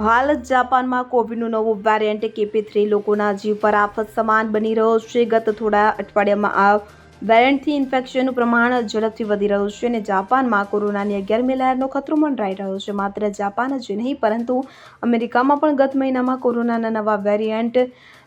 હાલ જ જાપાનમાં કોવિડનું નવું વેરિયન્ટ કેપી થ્રી લોકોના જીવ પર આફત સમાન બની રહ્યો છે. ગત થોડા અઠવાડિયામાં આ વેરિયન્ટથી ઇન્ફેક્શનનું પ્રમાણ ઝડપથી વધી રહ્યું છે અને જાપાનમાં કોરોનાની અગિયારમી લહેરનો ખતરો મંડરાઈ રહ્યો છે. માત્ર જાપાન જ નહીં, પરંતુ અમેરિકામાં પણ ગત મહિનામાં કોરોનાના નવા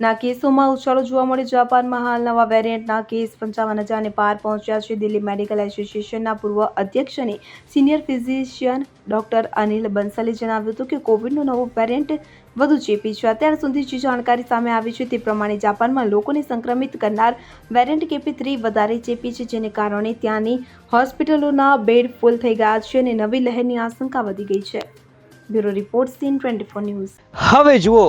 વેરિયન્ટના કેસોમાં ઉછાળો જોવા મળ્યો. જાપાનમાં હાલ નવા વેરિયન્ટના કેસ પંચાવન હજારને પાર પહોંચ્યા છે. દિલ્હી મેડિકલ એસોસિએશનના પૂર્વ અધ્યક્ષ અને સિનિયર ફિઝિશિયન ડોક્ટર અનિલ બંસલે જણાવ્યું હતું કે કોવિડનું નવું વેરિયન્ટ વધુ ચેપી છે. અત્યાર સુધી જે જાણકારી સામે આવી છે તે પ્રમાણે જાપાનમાં લોકોને સંક્રમિત કરનાર વેરિયન્ટ કેપી થ્રી વધારે ચેપી છે, જેને કારણે ત્યાંની હોસ્પિટલોના બેડ ફૂલ થઈ ગયા છે અને નવી લહેરની આશંકા વધી ગઈ છે. Bureau report CN twenty news. હવે જુઓ